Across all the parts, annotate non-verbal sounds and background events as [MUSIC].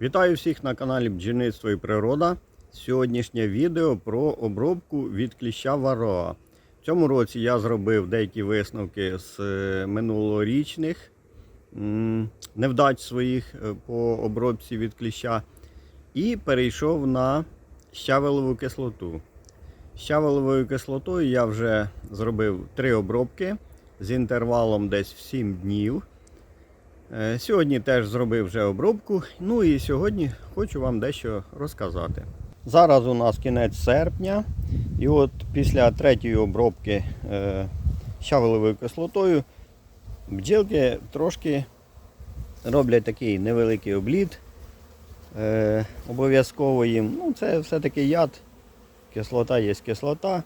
Вітаю всіх на каналі Бджільництво і Природа. Сьогоднішнє відео про обробку від кліща вароа. В цьому році я зробив деякі висновки з е, минулорічних невдач своїх е, по обробці від кліща і перейшов на щавелову кислоту. З щавеловою кислотою я вже зробив три обробки з інтервалом десь в 7 днів. Е, Сьогодні теж зробив вже обробку. Ну і сьогодні хочу вам дещо розказати. Зараз у нас кінець серпня, і от після третьої обробки е, щавелевою кислотою бджілки трошки роблять такий невеликий обліт. Е, обов'язково їм. Ну, це все-таки яд. Кислота є кислота.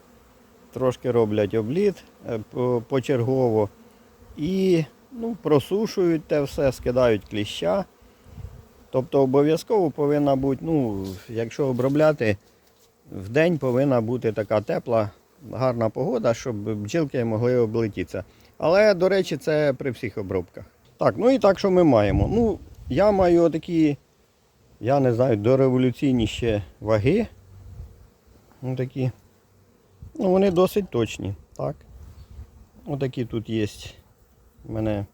Трошки роблять обліт е, почергово. І ну, просушують те все, скидають кліща. Тобто обов'язково повинна бути, ну, якщо обробляти, в день повинна бути така тепла, гарна погода, щоб бджілки могли облетітися. Але, до речі, це при всіх обробках. Так, ну і так, що ми маємо? Ну, я маю такі, я не знаю, дореволюційні ще ваги. Ну, такі. Ну, вони досить точні. Так. Отакі тут є у мене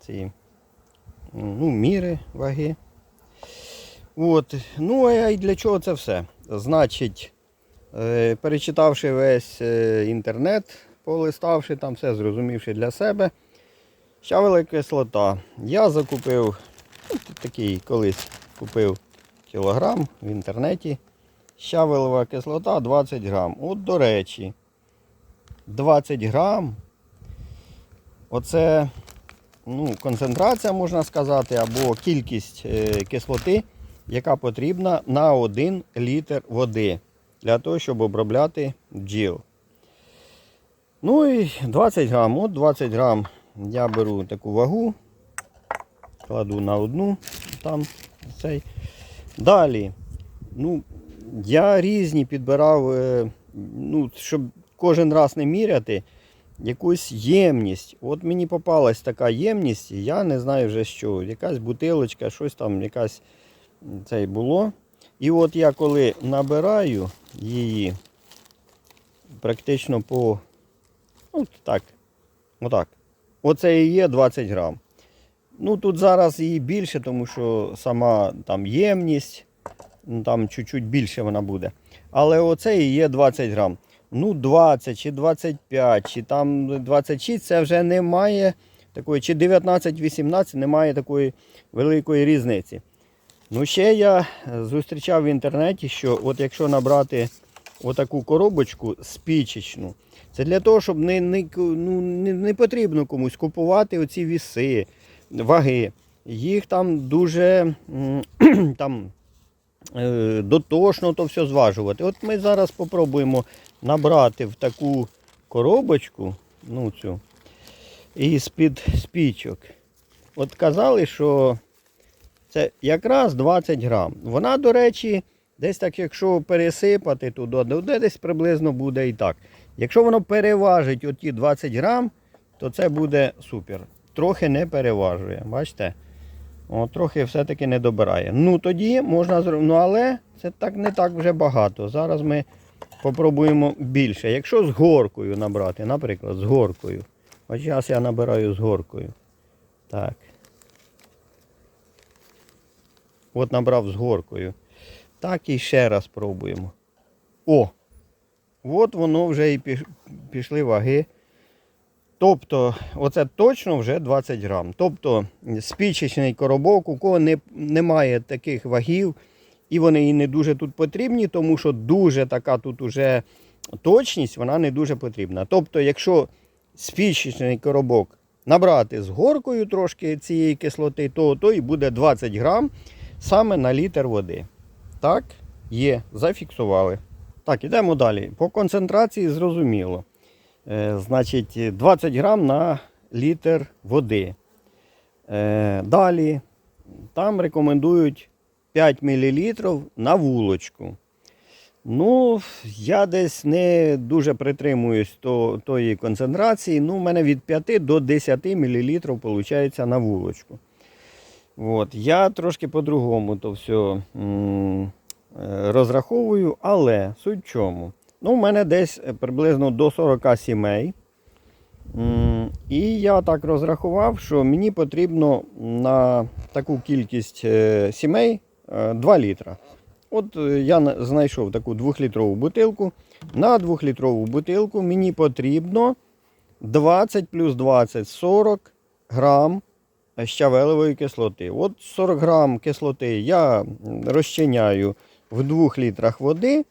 ці ну, міри ваги. От. Ну, а і для чого це все? Значить, е, перечитавши весь е, інтернет, полиставши там все, зрозумівши для себе. Щавела кислота. Я закупив ну, такий колись купив кілограм в інтернеті. Щавелова кислота 20 грам. От, до речі, 20 грам. Оце ну, концентрація, можна сказати, або кількість е, кислоти, яка потрібна на 1 літр води для того, щоб обробляти бджіл. Ну і 20 грам. От 20 грам я беру таку вагу, кладу на одну там цей. Далі. Ну, я різні підбирав, е, ну, щоб кожен раз не міряти якусь ємність. От мені попалась така ємність, і я не знаю вже що. Якась бутилочка, щось там, якась м, цей було. І от я коли набираю її практично по. Ну, так. Отак. Оце і є 20 грам. Ну тут зараз її більше, тому що сама там ємність, там чуть-чуть більше вона буде. Але оце і є 20 грам. Ну, 20 чи 25, чи там 26, це вже немає такої, чи 19-18 немає такої великої різниці. Ну, ще я зустрічав в інтернеті, що от якщо набрати отаку коробочку спічечну, це для того, щоб не, не, ну, не, не потрібно комусь купувати оці віси, ваги. Їх там дуже [CLEARS THROAT] там, е, дотошно то все зважувати. От ми зараз спробуємо набрати в таку коробочку, ну цю, і з-під спічок. От казали, що це якраз 20 грам. Вона, до речі, десь так, якщо пересипати туди, ну, десь приблизно буде і так. Якщо воно переважить оті 20 грам, то це буде супер. Трохи не переважує. Бачите? О, трохи все-таки не добирає. Ну тоді можна зробити. Ну але це так не так вже багато. Зараз ми попробуємо більше. Якщо з горкою набрати, наприклад, з горкою. Ось зараз я набираю з горкою. Так. От набрав з горкою. Так і ще раз пробуємо. О! От воно вже і пішли ваги. Тобто, оце точно вже 20 грам. Тобто, спічечний коробок, у кого не, немає таких вагів, і вони і не дуже тут потрібні, тому що дуже така тут уже точність, вона не дуже потрібна. Тобто, якщо спічечний коробок набрати з горкою трошки цієї кислоти, то, то і буде 20 грам саме на літр води. Так, є, зафіксували. Так, ідемо далі. По концентрації зрозуміло. Е, значить, 20 грам на літр води. Е, далі там рекомендують 5 мл на вулочку. Ну, я десь не дуже притримуюсь то, тої концентрації. Ну, у мене від 5 до 10 мл виходить на вулочку. От. Я трошки по-другому то все розраховую, але суть чому? Ну, у мене десь е, приблизно до 40 сімей. І я так розрахував, що мені потрібно на таку кількість е, сімей 2 літра. От е, я знайшов таку 2-літрову бутилку. На 2-літрову бутилку мені потрібно 20 плюс 20 40 грам щавелевої кислоти. От 40 грам кислоти я розчиняю в 2 літрах води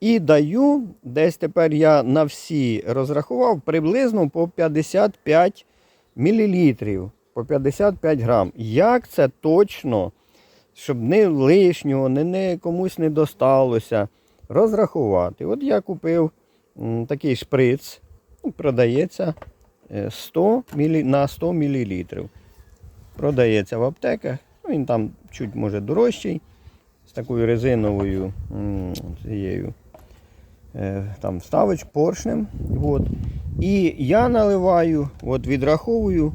і даю, десь тепер я на всі розрахував приблизно по 55 мл, по 55 грам. Як це точно, щоб не лишнього, не, не комусь не досталося, розрахувати. От я купив такий шприц, ну, продається е, 100 мілі, на 100 мл. Продається в аптеках. Ну, він там чуть може дорожчий, з такою резиновою цією е, там вставич поршнем. От. І я наливаю, от відраховую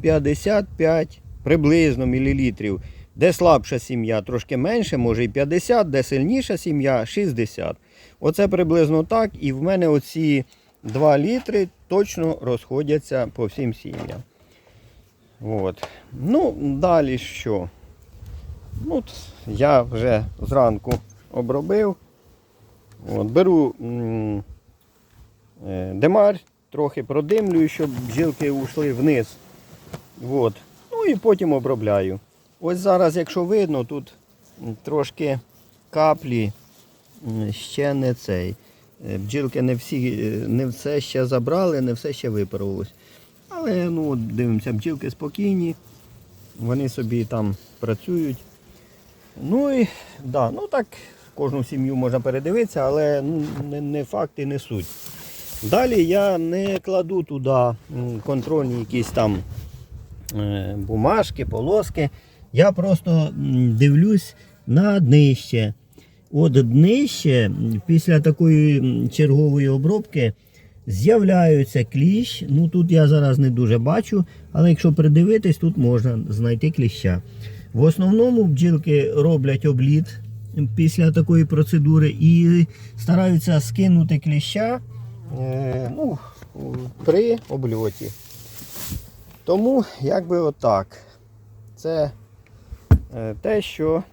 55 приблизно мілілітрів. Де слабша сім'я, трошки менше, може і 50, де сильніша сім'я 60. Оце приблизно так. І в мене оці 2 літри точно розходяться по всім сім'ям. От. Ну, далі що? Ну, я вже зранку обробив. От, беру м, е, демар, трохи продимлюю, щоб бджілки ушли вниз. От. Ну і потім обробляю. Ось зараз, якщо видно, тут трошки каплі ще не цей. Е, Бджілки не всі, е, не все ще забрали, не все ще випарувалось. Але ну, дивимося, бджілки спокійні, вони собі там працюють. Ну і да, ну так, кожну сім'ю можна передивитися, але ну, не, не факт і не суть. Далі я не кладу туди контрольні якісь там е, бумажки, полоски. Я просто дивлюсь на днище. От днище після такої чергової обробки з'являються кліщ. Ну тут я зараз не дуже бачу, але якщо придивитись, тут можна знайти кліща. В основному бджілки роблять обліт після такої процедури і стараються скинути кліща е, ну, при обльоті. Тому якби отак. Це те, що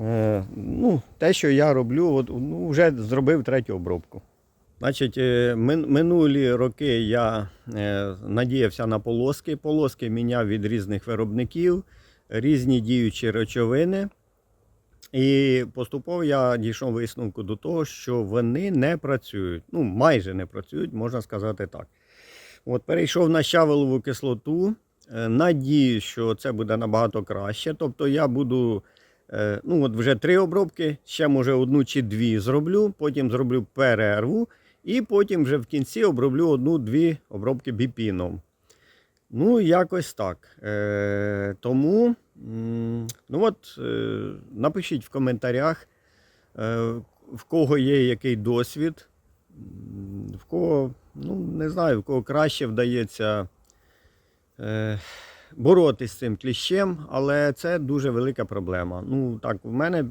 е, ну, те, що я роблю, от, ну, вже зробив третю обробку. Значить, е, минулі роки я е, надіявся на полоски. Полоски міняв від різних виробників, різні діючі речовини. І поступово я дійшов висновку до того, що вони не працюють. Ну, майже не працюють, можна сказати так. От перейшов на щавелову кислоту. Е, Надію, що це буде набагато краще. Тобто я буду е, ну, от вже три обробки, ще може одну чи дві зроблю, потім зроблю перерву, і потім вже в кінці оброблю одну-дві обробки біпіном. Ну, якось так. Е, тому, ну от, е, напишіть в коментарях, е, в кого є який досвід, в кого, ну, не знаю, в кого краще вдається е, боротись з цим кліщем, але це дуже велика проблема. Ну, так, в мене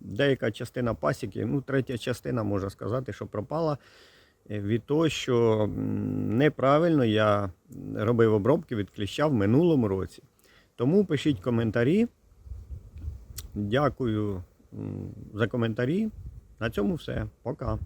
деяка частина пасіки, ну, третя частина, можна сказати, що пропала е, від того, що неправильно я робив обробки від кліща в минулому році. Тому пишіть коментарі. Дякую за коментарі. На цьому все. Пока.